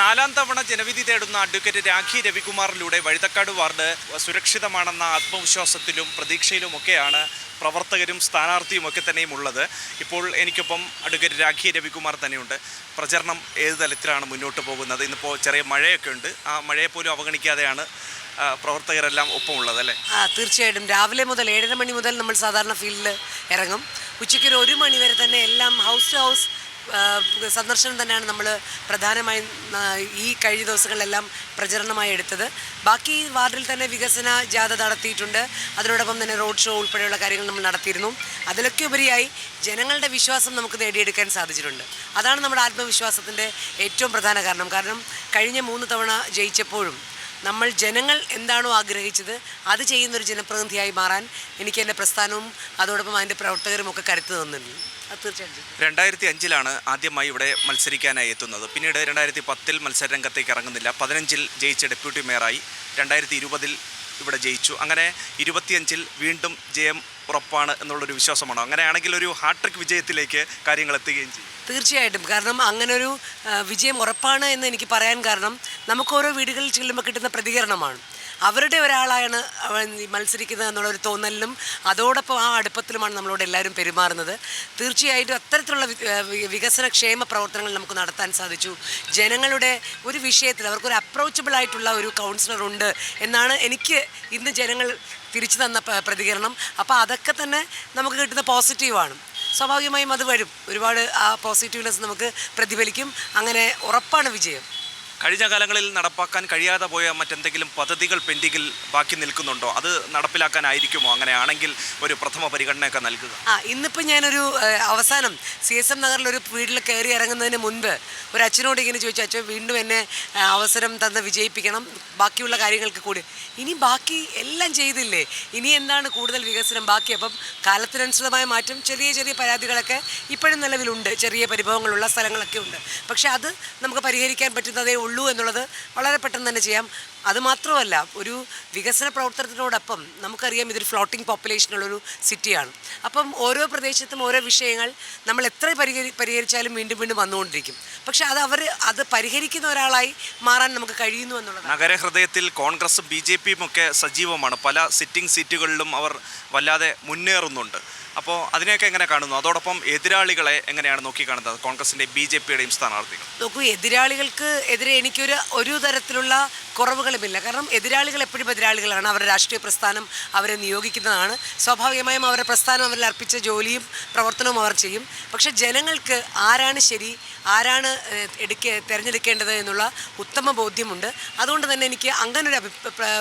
നാലാം തവണ ജനവിധി തേടുന്ന അഡ്വക്കേറ്റ് രാഖി രവികുമാറിലൂടെ വഴുതക്കാട് വാർഡ് സുരക്ഷിതമാണെന്ന ആത്മവിശ്വാസത്തിലും പ്രതീക്ഷയിലുമൊക്കെയാണ് പ്രവർത്തകരും സ്ഥാനാർത്ഥിയും ഒക്കെ തന്നെയും ഉള്ളത്. ഇപ്പോൾ എനിക്കൊപ്പം അഡ്വക്കേറ്റ് രാഖി രവികുമാർ തന്നെയുണ്ട്. പ്രചരണം ഏത് തലത്തിലാണ് മുന്നോട്ട് പോകുന്നത്? ഇന്നിപ്പോൾ ചെറിയ മഴയൊക്കെ ഉണ്ട്. ആ മഴയെ പോലും അവഗണിക്കാതെയാണ് പ്രവർത്തകരെല്ലാം ഒപ്പമുള്ളത് അല്ലേ? ആ തീർച്ചയായിട്ടും. രാവിലെ മുതൽ ഏഴര മണി മുതൽ നമ്മൾ സാധാരണ ഫീൽഡിൽ ഇറങ്ങും. ഉച്ചയ്ക്ക് ഒരു മണി വരെ തന്നെ എല്ലാം ഹൗസ് ടു ഹൗസ് സന്ദർശനം തന്നെയാണ് നമ്മൾ പ്രധാനമായും ഈ കഴിഞ്ഞ ദിവസങ്ങളിലെല്ലാം പ്രചരണമായി എടുത്തത്. ബാക്കി വാർഡിൽ തന്നെ വികസന ജാഥ നടത്തിയിട്ടുണ്ട്. അതിനോടൊപ്പം തന്നെ റോഡ് ഷോ ഉൾപ്പെടെയുള്ള കാര്യങ്ങൾ നമ്മൾ നടത്തിയിരുന്നു. അതിലൊക്കെ ഉപരിയായി ജനങ്ങളുടെ വിശ്വാസം നമുക്ക് നേടിയെടുക്കാൻ സാധിച്ചിട്ടുണ്ട്. അതാണ് നമ്മുടെ ആത്മവിശ്വാസത്തിന്റെ ഏറ്റവും പ്രധാന കാരണം. കാരണം കഴിഞ്ഞ മൂന്ന് തവണ ജയിച്ചപ്പോഴും നമ്മൾ ജനങ്ങൾ എന്താണോ ആഗ്രഹിച്ചത് അത് ചെയ്യുന്നൊരു ജനപ്രതിനിധിയായി മാറാൻ എനിക്ക് എന്റെ പ്രസ്ഥാനവും അതോടൊപ്പം അതിന്റെ പ്രവർത്തകരും ഒക്കെ കരുത്ത് തീർച്ചയായിട്ടും രണ്ടായിരത്തി അഞ്ചിലാണ് ആദ്യമായി ഇവിടെ മത്സരിക്കാനായി എത്തുന്നത്. പിന്നീട് രണ്ടായിരത്തി പത്തിൽ മത്സരരംഗത്തേക്ക് ഇറങ്ങുന്നില്ല. പതിനഞ്ചിൽ ജയിച്ച ഡെപ്യൂട്ടി മേയറായി. രണ്ടായിരത്തി ഇരുപതിൽ ഇവിടെ ജയിച്ചു. അങ്ങനെ ഇരുപത്തിയഞ്ചിൽ വീണ്ടും ജയം ഉറപ്പാണ് എന്നുള്ളൊരു വിശ്വാസമാണോ. അങ്ങനെയാണെങ്കിൽ ഒരു ഹാട്രിക് വിജയത്തിലേക്ക് കാര്യങ്ങൾ എത്തുകയും ചെയ്യും. തീർച്ചയായിട്ടും. കാരണം അങ്ങനെ ഒരു വിജയം ഉറപ്പാണ് എന്ന് എനിക്ക് പറയാൻ കാരണം നമുക്ക് ഓരോ വീടുകളിൽ ചെല്ലുമ്പോൾ കിട്ടുന്ന പ്രതികരണമാണ്. അവരുടെ ഒരാളാണ് മത്സരിക്കുന്നത് എന്നുള്ളൊരു തോന്നലിലും അതോടൊപ്പം ആ അടുപ്പത്തിലുമാണ് നമ്മളോട് എല്ലാവരും പെരുമാറുന്നത്. തീർച്ചയായിട്ടും അത്തരത്തിലുള്ള വികസന ക്ഷേമ പ്രവർത്തനങ്ങൾ നമുക്ക് നടത്താൻ സാധിച്ചു. ജനങ്ങളുടെ ഒരു വിഷയത്തിൽ അവർക്കൊരു അപ്രോച്ചബിൾ ആയിട്ടുള്ള ഒരു കൗൺസിലർ ഉണ്ട് എന്നാണ് എനിക്ക് ഇന്ന് ജനങ്ങൾ തിരിച്ചു തന്ന പ്രതികരണം. അപ്പോൾ അതൊക്കെ തന്നെ നമുക്ക് കിട്ടുന്ന പോസിറ്റീവാണ് സ്വാഭാവികമായും അത് വരും. ഒരുപാട് ആ പോസിറ്റീവ്നെസ് നമുക്ക് പ്രതിഫലിക്കും. അങ്ങനെ ഉറപ്പാണ് വിജയം. കഴിഞ്ഞ കാലങ്ങളിൽ നടപ്പാക്കാൻ കഴിയാതെ പോയ മറ്റെന്തെങ്കിലും പദ്ധതികൾ പെൻഡിങ്ങിൽ ബാക്കി നിൽക്കുന്നുണ്ടോ? അത് നടപ്പിലാക്കാനായിരിക്കുമോ? അങ്ങനെയാണെങ്കിൽ ഒരു പ്രഥമ പരിഗണനയൊക്കെ നൽകുക. ആ ഇന്നിപ്പോൾ ഞാനൊരു അവസാനം സി എസ് എം നഗറിലൊരു വീട്ടിൽ കയറി ഇറങ്ങുന്നതിന് മുൻപ് ഒരു അച്ഛനോട് ഇങ്ങനെ ചോദിച്ചു അച്ഛൻ വീണ്ടും എന്നെ അവസരം തന്ന് വിജയിപ്പിക്കണം ബാക്കിയുള്ള കാര്യങ്ങൾക്ക് കൂടി. ഇനി ബാക്കി എല്ലാം ചെയ്തില്ലേ? ഇനി എന്താണ് കൂടുതൽ വികസനം ബാക്കി? അപ്പം കാലത്തിനനുസൃതമായ മാറ്റം ചെറിയ ചെറിയ പരാതികളൊക്കെ ഇപ്പോഴും നിലവിലുണ്ട്. ചെറിയ പരിഭവങ്ങളുള്ള സ്ഥലങ്ങളൊക്കെ ഉണ്ട്. പക്ഷെ അത് നമുക്ക് പരിഹരിക്കാൻ പറ്റുന്നതേ ഉള്ളൂ. എന്നുള്ളത് വളരെ പെട്ടെന്ന് തന്നെ ചെയ്യാം. അതുമാത്രമല്ല ഒരു വികസന പ്രവർത്തനത്തിനോടൊപ്പം നമുക്കറിയാം ഇതൊരു ഫ്ലോട്ടിംഗ് പോപ്പുലേഷനുള്ളൊരു സിറ്റിയാണ് അപ്പം ഓരോ പ്രദേശത്തും ഓരോ വിഷയങ്ങൾ നമ്മൾ എത്ര പരിഹരി പരിഹരിച്ചാലും വീണ്ടും വീണ്ടും വന്നുകൊണ്ടിരിക്കും. പക്ഷെ അത് അവർ അത് പരിഹരിക്കുന്ന ഒരാളായി മാറാൻ നമുക്ക് കഴിയുന്നു എന്നുള്ളത് നഗരഹൃദയത്തിൽ കോൺഗ്രസും ബി ജെ പിയും ഒക്കെ സജീവമാണ്. പല സിറ്റിംഗ് സീറ്റുകളിലും അവർ വല്ലാതെ മുന്നേറുന്നുണ്ട്. അപ്പോൾ അതിനെയൊക്കെ എങ്ങനെ കാണുന്നു? അതോടൊപ്പം എതിരാളികളെ എങ്ങനെയാണ് നോക്കി കാണുന്നത് കോൺഗ്രസിന്റെ ബി ജെ പിയുടെയും സ്ഥാനാർത്ഥികൾ. നോക്കൂ എതിരാളികൾക്ക് എതിരെ എനിക്കൊരു ഒരു തരത്തിലുള്ള കുറവുകളുമില്ല. കാരണം എതിരാളികൾ എപ്പോഴും എതിരാളികളാണ്. അവരുടെ രാഷ്ട്രീയ പ്രസ്ഥാനം അവരെ നിയോഗിക്കുന്നതാണ്. സ്വാഭാവികമായും അവരുടെ പ്രസ്ഥാനം അവരിൽ അർപ്പിച്ച ജോലിയും പ്രവർത്തനവും അവർ ചെയ്യും. പക്ഷേ ജനങ്ങൾക്ക് ആരാണ് ശരി ആരാണ് എടുക്ക തിരഞ്ഞെടുക്കേണ്ടത് എന്നുള്ള ഉത്തമ ബോധ്യമുണ്ട്. അതുകൊണ്ട് തന്നെ എനിക്ക് അങ്ങനെ ഒരു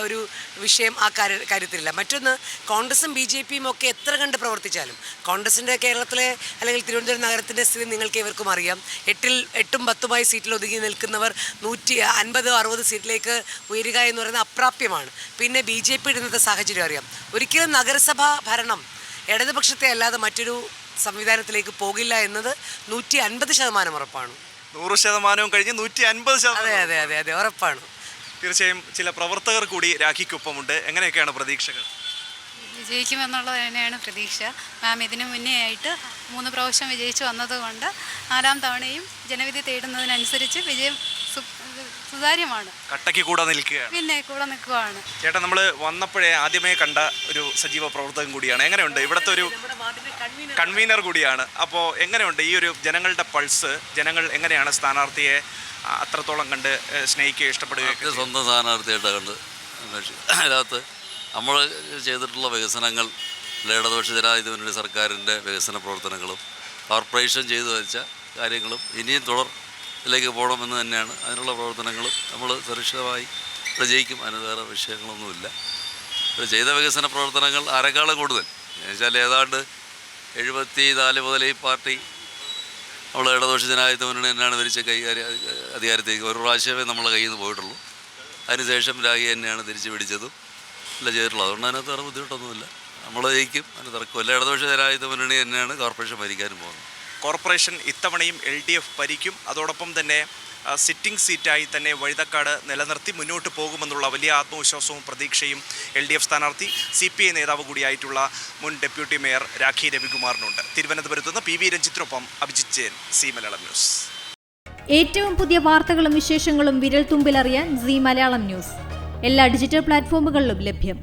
ഒരു വിഷയം ആ കാര്യ കാര്യത്തിലില്ല. മറ്റൊന്ന് കോൺഗ്രസും ബി ജെ പിയും ഒക്കെ എത്ര കണ്ട് പ്രവർത്തിച്ചാലും കോൺഗ്രസിന്റെ കേരളത്തിലെ അല്ലെങ്കിൽ തിരുവനന്തപുരം നഗരത്തിന്റെ സ്ഥിതി നിങ്ങൾക്ക് ഇവർക്കും അറിയാം. എട്ടിൽ എട്ടും പത്തുമായി സീറ്റിൽ ഒതുങ്ങി നിൽക്കുന്നവർ നൂറ്റി അൻപത് അറുപത് സീറ്റിലേക്ക് ഉയരുക എന്ന് പറയുന്നത് അപ്രാപ്യമാണ്. പിന്നെ ബി ജെ പിയുടെ ഇന്നത്തെ സാഹചര്യം അറിയാം. ഒരിക്കലും നഗരസഭാ ഭരണം ഇടതുപക്ഷത്തെ അല്ലാതെ മറ്റൊരു സംവിധാനത്തിലേക്ക് പോകില്ല എന്നത് നൂറ്റി അൻപത് ശതമാനം ഉറപ്പാണ്. നൂറ് ശതമാനവും കഴിഞ്ഞ് നൂറ്റി അൻപത് അതെ ശതമാനം അതെ അതെ അതെ ഉറപ്പാണ്. തീർച്ചയായും ചില പ്രവർത്തകർ കൂടി രാഖിക്കൊപ്പമുണ്ട്. എങ്ങനെയൊക്കെയാണ് പ്രതീക്ഷകൾ? വിജയിക്കുമെന്നുള്ളത് തന്നെയാണ് പ്രതീക്ഷ. മാം ഇതിനു മുന്നേ ആയിട്ട് മൂന്ന് പ്രാവശ്യം വിജയിച്ചു വന്നതുകൊണ്ട് നാലാം തവണയും ജനവിധി തേടുന്നതിനനുസരിച്ച് വിജയം സുതാര്യമാണ്. കട്ടയ്ക്ക് കൂടെ നിൽക്കുകയാണ്. പിന്നെ കൂടെ നിൽക്കുവാണ്. ചേട്ടാ നമ്മൾ വന്നപ്പോഴേ ആദ്യമേ കണ്ട ഒരു സജീവ പ്രവർത്തകൻ കൂടിയാണ്. എങ്ങനെയുണ്ട്? ഇവിടുത്തെ ഒരു കൺവീനർ. കൂടിയാണ്. അപ്പോൾ എങ്ങനെയുണ്ട്? ഈ ഒരു ജനങ്ങളുടെ പൾസ് ജനങ്ങൾ എങ്ങനെയാണ് സ്ഥാനാർത്ഥിയെ അത്രത്തോളം കണ്ട് സ്നേഹിക്കുക സ്നേഹിക്കുകയും ഇത് സ്വന്തം സ്ഥാനാർത്ഥിയായിട്ട് കണ്ട് അതിനകത്ത് നമ്മൾ ചെയ്തിട്ടുള്ള വികസനങ്ങൾ ഇടതുപക്ഷ ജനാധിപത്യ മുന്നണി സർക്കാരിന്റെ വികസന പ്രവർത്തനങ്ങളും കോർപ്പറേഷൻ ചെയ്തു വെച്ച കാര്യങ്ങളും ഇനിയും തുടർത്തിലേക്ക് പോകണമെന്ന് തന്നെയാണ്. അതിനുള്ള പ്രവർത്തനങ്ങളും നമ്മൾ സുരക്ഷിതമായി ഇവിടെ ജയിക്കും. അതിന് വേറെ വിഷയങ്ങളൊന്നുമില്ല. ചെയ്ത വികസന പ്രവർത്തനങ്ങൾ ആരെക്കാളും കൂടുതൽ? എന്നുവെച്ചാൽ ഏതാണ്ട് എഴുപത്തി നാല് മുതൽ ഈ പാർട്ടി നമ്മൾ ഇടതുപക്ഷ ജനാധിപത്യ മുന്നണി തന്നെയാണ് ഭരിച്ച കൈകാര്യ അധികാരത്തേക്ക് ഒരു പ്രാവശ്യമേ നമ്മളെ കയ്യിൽ നിന്ന് പോയിട്ടുള്ളൂ. അതിനുശേഷം രാഗി തന്നെയാണ് തിരിച്ചു പിടിച്ചതും എല്ലാം ചെയ്തിട്ടുള്ളത്. അതുകൊണ്ട് അതിനകത്ത് വേറെ ബുദ്ധിമുട്ടൊന്നുമില്ല. നമ്മൾ ജയിക്കും. അതിന് തർക്കമില്ല. ഇടതുപക്ഷ ജനാധിപത്യ മുന്നണി തന്നെയാണ് കോർപ്പറേഷൻ ഭരിക്കാനും പോകുന്നത്. കോർപ്പറേഷൻ ഇത്തവണയും എൽ ഡി എഫ് ഭരിക്കും. അതോടൊപ്പം തന്നെ സിറ്റിംഗ് സീറ്റായി തന്നെ വഴുതക്കാട് നിലനിർത്തി മുന്നോട്ട് പോകുമെന്നുള്ള വലിയ ആത്മവിശ്വാസവും പ്രതീക്ഷയും എൽ ഡി എഫ് സ്ഥാനാർത്ഥി സി പി ഐ നേതാവ് കൂടിയായിട്ടുള്ള മുൻ ഡെപ്യൂട്ടി മേയർ രാഖി രവികുമാറിനുണ്ട്. തിരുവനന്തപുരത്ത് നിന്ന് പി വി രഞ്ജിത്തിനൊപ്പം അഭിജിത് ജയൻ സി മലയാളം ന്യൂസ്. ഏറ്റവും പുതിയ വാർത്തകളും വിശേഷങ്ങളും വിരൽ തുമ്പിലറിയാൻ സി മലയാളം ന്യൂസ്. എല്ലാ ഡിജിറ്റൽ പ്ലാറ്റ്ഫോമുകളിലും ലഭ്യം.